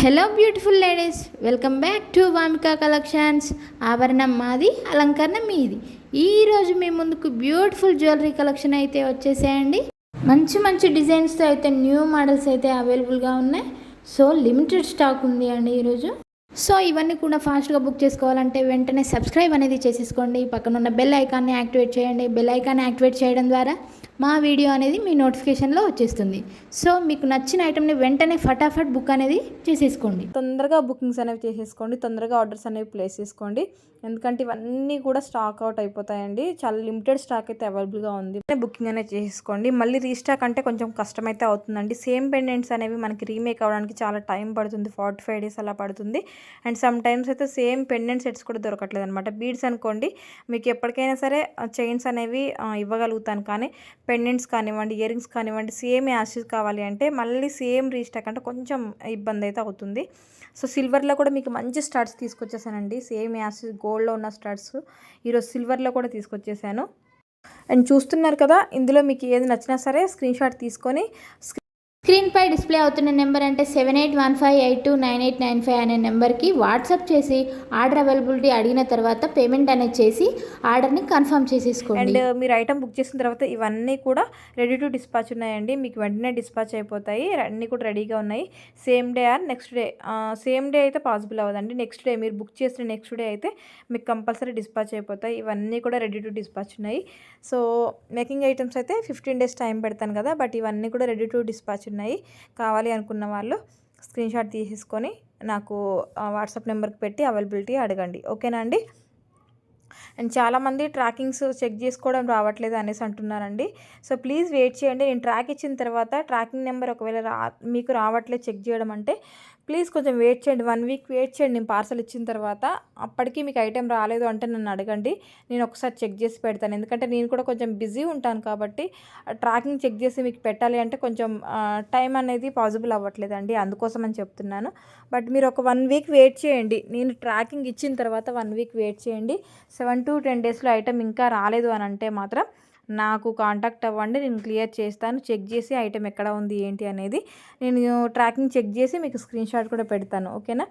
Hello beautiful ladies welcome back to Wamika collections ఆభరణం మాది అలంకరణ మీది. ఈరోజు మీ ముందుకు బ్యూటిఫుల్ జ్యువెలరీ కలెక్షన్ అయితే వచ్చేసేయండి. మంచి మంచి డిజైన్స్తో అయితే న్యూ మోడల్స్ అయితే అవైలబుల్గా ఉన్నాయి. సో లిమిటెడ్ స్టాక్ ఉంది అండి ఈరోజు. సో ఇవన్నీ కూడా ఫాస్ట్గా బుక్ చేసుకోవాలంటే వెంటనే సబ్స్క్రైబ్ అనేది చేసేసుకోండి. పక్కన ఉన్న బెల్ ఐకాన్ని యాక్టివేట్ చేయండి. బెల్ ఐకాన్ని యాక్టివేట్ చేయడం ద్వారా మా వీడియో అనేది మీ నోటిఫికేషన్లో వచ్చేస్తుంది. సో మీకు నచ్చిన ఐటమ్ని వెంటనే ఫటాఫట్ బుక్ అనేది చేసేసుకోండి. తొందరగా బుకింగ్స్ అనేవి చేసేసుకోండి. తొందరగా ఆర్డర్స్ అనేవి ప్లేస్ చేసుకోండి. ఎందుకంటే ఇవన్నీ కూడా స్టాక్ అవుట్ అయిపోతాయండి. చాలా లిమిటెడ్ స్టాక్ అయితే అవైలబుల్గా ఉంది. బుకింగ్ అనేది చేసేసుకోండి. మళ్ళీ రీస్టాక్ అంటే కొంచెం కష్టం అయితే అవుతుందండి. సేమ్ పెండెంట్స్ అనేవి మనకి రీమేక్ అవ్వడానికి చాలా టైం పడుతుంది. ఫార్టీ ఫైవ్ డేస్ అలా పడుతుంది. అండ్ సమ్ టైమ్స్ అయితే సేమ్ పెండెంట్ సెట్స్ కూడా దొరకట్లేదు అనమాట బీడ్స్ అనుకోండి మీకు ఎప్పటికైనా సరే చైన్స్ అనేవి ఇవ్వగలుగుతాను. కానీ పెండెంట్స్ కానివ్వండి ఇయర్ రింగ్స్ కానివ్వండి సేమ్ యాషెస్ కావాలి అంటే మళ్ళీ సేమ్ రీస్టాక్ అంటే కొంచెం ఇబ్బంది అయితే అవుతుంది. సో సిల్వర్లో కూడా మీకు మంచి స్టార్ట్స్ తీసుకొచ్చేసానండి. సేమ్ యాషెస్ గోల్డ్లో ఉన్న స్టార్ట్స్ ఈరోజు సిల్వర్లో కూడా తీసుకొచ్చేసాను. అండ్ చూస్తున్నారు కదా ఇందులో మీకు ఏది నచ్చినా సరే స్క్రీన్ షాట్ తీసుకొని స్క్రీన్పై డిస్ప్లే అవుతున్న నెంబర్ అంటే seven eight one five eight two nine eight nine five అనే నెంబర్కి వాట్సాప్ చేసి ఆర్డర్ అవైలబిలిటీ అడిగిన తర్వాత పేమెంట్ అనేది చేసి ఆర్డర్ని కన్ఫర్మ్ చేసేసుకోండి. అండ్ మీరు ఐటమ్ బుక్ చేసిన తర్వాత ఇవన్నీ కూడా రెడీ టు డిస్పాచ్ ఉన్నాయండి. మీకు వెంటనే డిస్పాచ్ అయిపోతాయి. అన్నీ కూడా రెడీగా ఉన్నాయి. Same day or next day. Same day అయితే పాసిబుల్ అవ్వదండి. నెక్స్ట్ డే మీరు బుక్ చేసిన నెక్స్ట్ డే అయితే మీకు కంపల్సరీ డిస్పాచ్ అయిపోతాయి. ఇవన్నీ కూడా రెడీ టు డిస్పాచ్ ఉన్నాయి. సో మేకింగ్ ఐటమ్స్ అయితే ఫిఫ్టీన్ డేస్ టైం పెడతాను కదా బట్ ఇవన్నీ కూడా రెడీ టు డిస్పాచ్ ఉన్నాయి కావాలి అనుకున్న వాళ్ళు స్క్రీన్ షాట్ తీసేసుకొని నాకు వాట్సాప్ నెంబర్కి పెట్టి అవైలబిలిటీ అడగండి. ఓకేనా అండి? అండ్ చాలామంది ట్రాకింగ్స్ చెక్ చేసుకోవడం రావట్లేదు అనేసి అంటున్నారండి. సో ప్లీజ్ వెయిట్ చేయండి. నేను ట్రాక్ ఇచ్చిన తర్వాత ట్రాకింగ్ నెంబర్ ఒకవేళ రా మీకు రావట్లేదు చెక్ చేయడం అంటే ప్లీజ్ కొంచెం వెయిట్ చేయండి వన్ వీక్ వెయిట్ చేయండి. నేను పార్సల్ ఇచ్చిన తర్వాత అప్పటికి మీకు ఐటెం రాలేదు అంటే నన్ను అడగండి. నేను ఒకసారి చెక్ చేసి పెడతాను. ఎందుకంటే నేను కూడా కొంచెం బిజీ ఉంటాను కాబట్టి ట్రాకింగ్ చెక్ చేసి మీకు పెట్టాలి అంటే కొంచెం టైం అనేది పాసిబుల్ అవ్వట్లేదండి. అందుకోసం అని చెప్తున్నాను. బట్ మీరు ఒక వన్ వీక్ వెయిట్ చేయండి. నేను ట్రాకింగ్ ఇచ్చిన తర్వాత వన్ వీక్ వెయిట్ చేయండి. సెవెన్ టు టెన్ డేస్లో ఐటెం ఇంకా రాలేదు అని అంటే మాత్రం నాకు కాంటాక్ట్ అవ్వండి నేను క్లియర్ చేస్తాను చెక్ చేసి ఐటెం ఎక్కడ ఉంది ఏంటి అనేది నేను ట్రాకింగ్ చెక్ చేసి మీకు స్క్రీన్ షాట్ కూడా పెడతాను ఓకేనా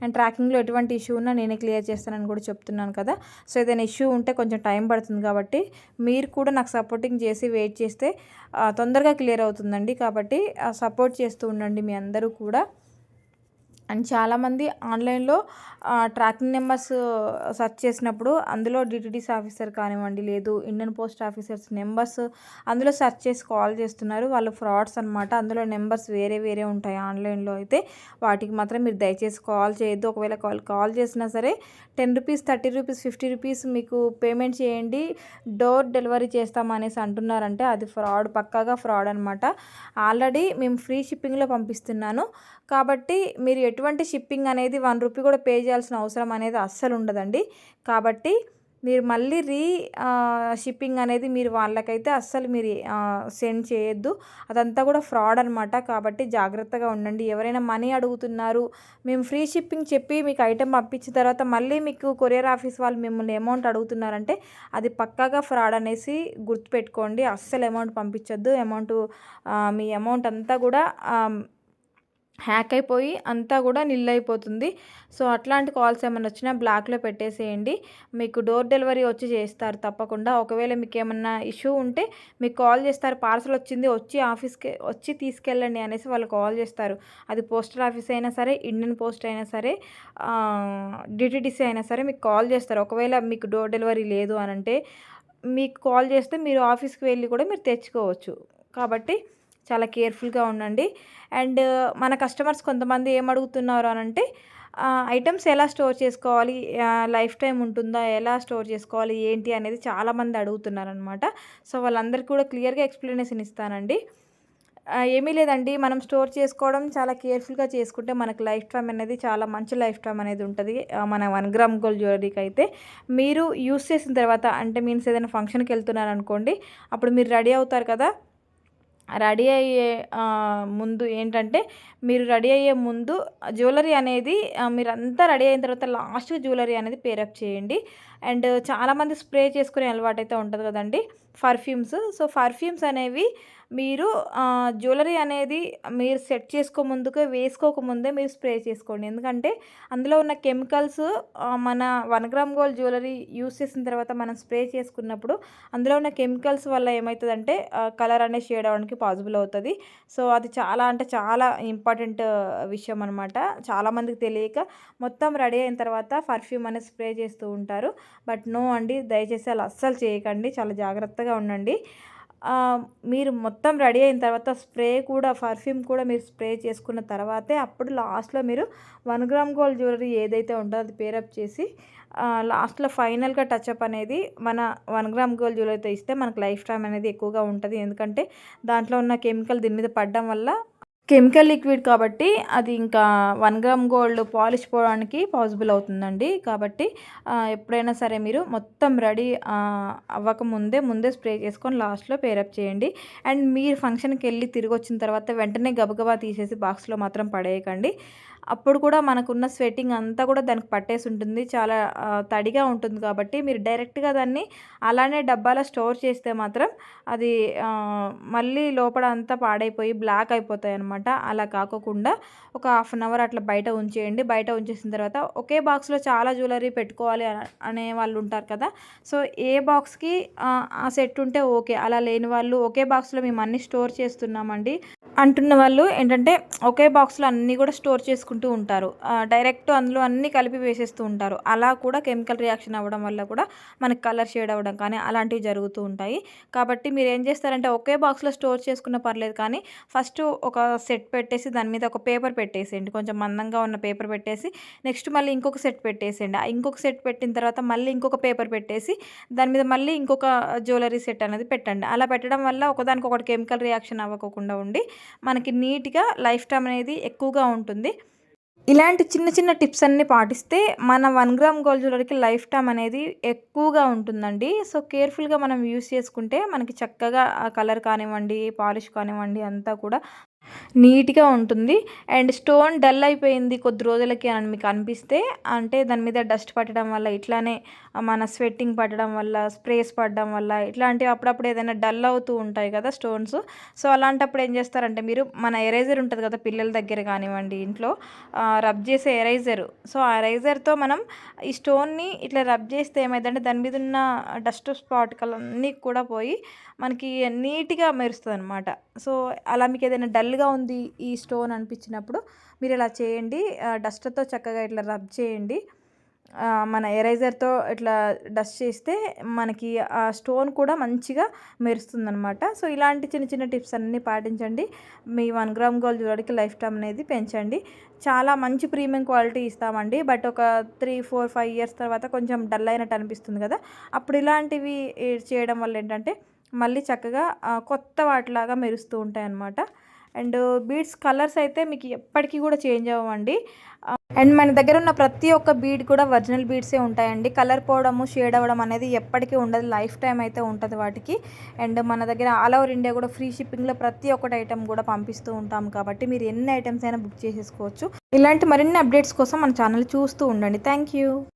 అండ్ ట్రాకింగ్లో ఎటువంటి ఇష్యూ ఉన్నా నేనే క్లియర్ చేస్తానని కూడా చెప్తున్నాను కదా? సో ఏదైనా ఇష్యూ ఉంటే కొంచెం టైం పడుతుంది కాబట్టి మీరు కూడా నాకు సపోర్టింగ్ చేసి వెయిట్ చేస్తే తొందరగా క్లియర్ అవుతుందండి కాబట్టి సపోర్ట్ చేస్తూ ఉండండి మీ అందరూ కూడా. అండ్ చాలామంది ఆన్లైన్లో ట్రాకింగ్ నెంబర్స్ సెర్చ్ చేసినప్పుడు అందులో డిటిడిసి ఆఫీసర్ కానివ్వండి లేదు ఇండియన్ పోస్ట్ ఆఫీసర్స్ నెంబర్స్ అందులో సెర్చ్ చేసి కాల్ చేస్తున్నారు. వాళ్ళు ఫ్రాడ్స్ అనమాట అందులో నెంబర్స్ వేరే వేరే ఉంటాయి ఆన్లైన్లో అయితే. వాటికి మాత్రం మీరు దయచేసి కాల్ చేయొద్దు. ఒకవేళ కాల్ కాల్ చేసినా సరే ten rupees thirty rupees fifty rupees మీకు పేమెంట్ చేయండి. డోర్ డెలివరీ చేస్తామనేసి అంటున్నారంటే అది ఫ్రాడ్ పక్కాగా ఫ్రాడ్ అనమాట ఆల్రెడీ మేము ఫ్రీ షిప్పింగ్లో పంపిస్తున్నాను. కాబట్టి మీరు ఎటు ఎటువంటి షిప్పింగ్ అనేది వన్ రూపీ కూడా పే చేయాల్సిన అవసరం అనేది అస్సలు ఉండదండి. కాబట్టి మీరు మళ్ళీ రీ షిప్పింగ్ అనేది మీరు వాళ్ళకైతే అస్సలు మీరు సెండ్ చేయొద్దు. అదంతా కూడా ఫ్రాడ్ అనమాట కాబట్టి జాగ్రత్తగా ఉండండి. ఎవరైనా మనీ అడుగుతున్నారు మేము ఫ్రీ షిప్పింగ్ చెప్పి మీకు ఐటెం పంపించిన తర్వాత మళ్ళీ మీకు కొరియర్ ఆఫీస్ వాళ్ళు మిమ్మల్ని అమౌంట్ అడుగుతున్నారంటే అది పక్కాగా ఫ్రాడ్ అనేసి గుర్తుపెట్టుకోండి. అస్సలు అమౌంట్ పంపించొద్దు. అమౌంట్ మీ అమౌంట్ అంతా కూడా హ్యాక్ అయిపోయి అంతా కూడా నిల్ అయిపోతుంది సో అట్లాంటి కాల్స్ ఏమైనా వచ్చినా బ్లాక్లో పెట్టేసేయండి. మీకు డోర్ డెలివరీ వచ్చి చేస్తారు తప్పకుండా. ఒకవేళ మీకు ఏమన్నా ఇష్యూ ఉంటే మీకు కాల్ చేస్తారు. పార్సల్ వచ్చింది వచ్చి ఆఫీస్కి వచ్చి తీసుకెళ్ళండి అనేసి వాళ్ళు కాల్ చేస్తారు. అది పోస్టల్ ఆఫీస్ అయినా సరే ఇండియన్ పోస్ట్ అయినా సరే డిటిడిసి అయినా సరే మీకు కాల్ చేస్తారు. ఒకవేళ మీకు డోర్ డెలివరీ లేదు అని అంటే మీకు కాల్ చేస్తే మీరు ఆఫీస్కి వెళ్ళి కూడా మీరు తెచ్చుకోవచ్చు. కాబట్టి చాలా కేర్ఫుల్గా ఉండండి. అండ్ మన కస్టమర్స్ కొంతమంది ఏం అడుగుతున్నారు అని అంటే ఐటమ్స్ ఎలా స్టోర్ చేసుకోవాలి? లైఫ్ టైం ఉంటుందా? ఎలా స్టోర్ చేసుకోవాలి? ఏంటి అనేది చాలామంది అడుగుతున్నారనమాట సో వాళ్ళందరికీ కూడా క్లియర్గా ఎక్స్ప్లెనేషన్ ఇస్తానండి. ఏమీ లేదండి. మనం స్టోర్ చేసుకోవడం చాలా కేర్ఫుల్గా చేసుకుంటే మనకు లైఫ్ టైం అనేది చాలా మంచి లైఫ్ టైం అనేది ఉంటుంది. మన వన్ గ్రామ్ గోల్డ్ జ్యువెలరీకి అయితే. మీరు యూస్ చేసిన తర్వాత అంటే మీన్స్ ఏదైనా ఫంక్షన్కి వెళ్తున్నారనుకోండి అప్పుడు మీరు రెడీ అవుతారు కదా రెడీ అయ్యే ముందు ఏంటంటే మీరు రెడీ అయ్యే ముందు జ్యువెలరీ అనేది మీరంతా రెడీ అయిన తర్వాత లాస్ట్ జ్యువెలరీ అనేది పేరప్ చేయండి. అండ్ చాలామంది స్ప్రే చేసుకునే అలవాటు అయితే ఉంటుంది కదండి పర్ఫ్యూమ్స్. సో పర్ఫ్యూమ్స్ అనేవి మీరు జ్యువెలరీ అనేది మీరు సెట్ చేసుకో ముందుకే వేసుకోకముందే మీరు స్ప్రే చేసుకోండి. ఎందుకంటే అందులో ఉన్న కెమికల్స్ మన one gram gold jewellery use చేసిన తర్వాత మనం స్ప్రే చేసుకున్నప్పుడు అందులో ఉన్న కెమికల్స్ వల్ల ఏమవుతుందంటే కలర్ అనేది షేడ్ అవ్వడానికి పాసిబుల్ అవుతుంది. సో అది చాలా అంటే చాలా ఇంపార్టెంట్ విషయం అనమాట చాలామందికి తెలియక మొత్తం రెడీ అయిన తర్వాత పర్ఫ్యూమ్ అనేది స్ప్రే చేస్తూ ఉంటారు. బట్ నో అండి దయచేసి అలా అస్సలు చేయకండి. చాలా జాగ్రత్తగా ఉండండి. మీరు మొత్తం రెడీ అయిన తర్వాత స్ప్రే కూడా పర్ఫ్యూమ్ కూడా మీరు స్ప్రే చేసుకున్న తర్వాతే అప్పుడు లాస్ట్లో మీరు వన్ గ్రామ్ గోల్డ్ జ్యువెలరీ ఏదైతే ఉంటుందో అది పేరప్ చేసి లాస్ట్లో ఫైనల్గా టచ్అప్ అనేది మన వన్ గ్రామ్ గోల్డ్ జ్యువెలరీతో ఇస్తే మనకు లైఫ్ టైం అనేది ఎక్కువగా ఉంటుంది. ఎందుకంటే దాంట్లో ఉన్న కెమికల్ దీని మీద పడడం వల్ల కెమికల్ లిక్విడ్ కాబట్టి అది ఇంకా వన్ గ్రామ్ గోల్డ్ పాలిష్ పోవడానికి పాసిబుల్ అవుతుందండి. కాబట్టి ఎప్పుడైనా సరే మీరు మొత్తం రెడీ అవ్వకముందే ముందే స్ప్రే చేసుకొని లాస్ట్లో పేరప్ చేయండి. అండ్ మీరు ఫంక్షన్కి వెళ్ళి తిరిగి వచ్చిన తర్వాత వెంటనే గబగబా తీసేసి బాక్స్లో మాత్రం పడేయకండి. అప్పుడు కూడా మనకున్న స్వెట్టింగ్ అంతా కూడా దానికి పట్టేసి ఉంటుంది. చాలా తడిగా ఉంటుంది కాబట్టి మీరు డైరెక్ట్గా దాన్ని అలానే డబ్బాలో స్టోర్ చేస్తే మాత్రం అది మళ్ళీ లోపల అంతా పాడైపోయి బ్లాక్ అయిపోతాయి అనమాట అలా కాకోకుండా ఒక హాఫ్ అన్ అవర్ అట్లా బయట ఉంచేయండి. బయట ఉంచేసిన తర్వాత ఒకే బాక్స్లో చాలా జ్యువెలరీ పెట్టుకోవాలి అనే వాళ్ళు ఉంటారు కదా. సో ఏ బాక్స్కి ఆ సెట్ ఉంటే ఓకే. అలా లేని వాళ్ళు ఒకే బాక్స్లో మేము అన్నీ స్టోర్ చేస్తున్నామండి అంటున్న వాళ్ళు ఏంటంటే ఒకే బాక్స్లో అన్నీ కూడా స్టోర్ చేసుకుంటూ ఉంటారు. డైరెక్ట్ అందులో అన్నీ కలిపి వేసేస్తూ ఉంటారు. అలా కూడా కెమికల్ రియాక్షన్ అవ్వడం వల్ల కూడా మనకి కలర్ షేడ్ అవ్వడం కానీ అలాంటివి జరుగుతూ ఉంటాయి. కాబట్టి మీరు ఏం చేస్తారంటే ఒకే బాక్స్లో స్టోర్ చేసుకున్న పర్లేదు కానీ ఫస్ట్ ఒక సెట్ పెట్టేసి దాని మీద ఒక పేపర్ పెట్టేసేయండి. కొంచెం మందంగా ఉన్న పేపర్ పెట్టేసి నెక్స్ట్ మళ్ళీ ఇంకొక సెట్ పెట్టేసేయండి. ఆ ఇంకొక సెట్ పెట్టిన తర్వాత మళ్ళీ ఇంకొక పేపర్ పెట్టేసి దాని మీద మళ్ళీ ఇంకొక జ్యువెలరీ సెట్ అనేది పెట్టండి. అలా పెట్టడం వల్ల ఒకదానికి ఒకటి కెమికల్ రియాక్షన్ అవ్వకుండా ఉండి మనకి నీట్గా లైఫ్ టైం అనేది ఎక్కువగా ఉంటుంది. ఇలాంటి చిన్న చిన్న టిప్స్ అన్నీ పాటిస్తే మన వన్ గ్రామ్ గోల్డ్ జ్యువెలరీకి లైఫ్ టైం అనేది ఎక్కువగా ఉంటుందండి. సో కేర్ఫుల్గా మనం యూస్ చేసుకుంటే మనకి చక్కగా ఆ కలర్ కానివ్వండి పాలిష్ కానివ్వండి అంతా కూడా నీట్గా ఉంటుంది. అండ్ స్టోన్ డల్ అయిపోయింది కొద్ది రోజులకి అని మీకు అనిపిస్తే అంటే దాని మీద డస్ట్ పట్టడం వల్ల ఇట్లానే మన స్వెట్టింగ్ పడడం వల్ల స్ప్రేస్ పడడం వల్ల ఇట్లాంటివి అప్పుడప్పుడు ఏదైనా డల్ అవుతూ ఉంటాయి కదా స్టోన్స్ సో అలాంటప్పుడు ఏం చేస్తారంటే మీరు మన ఎరేజర్ ఉంటుంది కదా పిల్లల దగ్గర కానివ్వండి ఇంట్లో రబ్ చేసే ఎరైజర్ సో ఆ ఎరైజర్తో మనం ఈ స్టోన్ని ఇట్లా రబ్ చేస్తే ఏమైందంటే దాని మీద ఉన్న డస్ట్ స్పాట్కల్ అన్నీ కూడా పోయి మనకి నీట్గా మెరుస్తుంది అనమాట సో అలా మీకు ఏదైనా డల్గా ఉంది ఈ స్టోన్ అనిపించినప్పుడు మీరు ఇలా చేయండి డస్ట్తో చక్కగా ఇట్లా రబ్ చేయండి. మన ఎరైజర్తో ఇట్లా డస్ట్ చేస్తే మనకి ఆ స్టోన్ కూడా మంచిగా మెరుస్తుంది అనమాట సో ఇలాంటి చిన్న చిన్న టిప్స్ అన్నీ పాటించండి. మీ వన్ గ్రామ్ గోల్డ్ జ్యువెలరీకి లైఫ్ టైం అనేది పెంచండి. చాలా మంచి ప్రీమియం క్వాలిటీ ఇస్తామండి. బట్ ఒక త్రీ ఫోర్ ఫైవ్ ఇయర్స్ తర్వాత కొంచెం డల్ అయినట్టు అనిపిస్తుంది కదా. అప్పుడు ఇలాంటివి చేయడం వల్ల ఏంటంటే మళ్ళీ చక్కగా కొత్త వాటిలాగా మెరుస్తూ ఉంటాయి అన్నమాట అండ్ బీడ్స్ కలర్స్ అయితే మీకు ఎప్పటికీ కూడా చేంజ్ అవ్వండి అండ్ మన దగ్గర ఉన్న ప్రతి ఒక్క బీడ్ కూడా ఒరిజినల్ బీడ్సే ఉంటాయండి. కలర్ పోవడము షేడ్ అవ్వడం అనేది ఎప్పటికీ ఉండదు. లైఫ్ టైం అయితే ఉంటుంది వాటికి. అండ్ మన దగ్గర ఆల్ ఓవర్ ఇండియా కూడా ఫ్రీ షిప్పింగ్లో ప్రతి ఒక్కటి ఐటమ్ కూడా పంపిస్తూ ఉంటాం కాబట్టి మీరు ఎన్ని ఐటమ్స్ అయినా బుక్ చేసేసుకోవచ్చు. ఇలాంటి మరిన్ని అప్డేట్స్ కోసం మన ఛానల్ చూస్తూ ఉండండి. Thank you.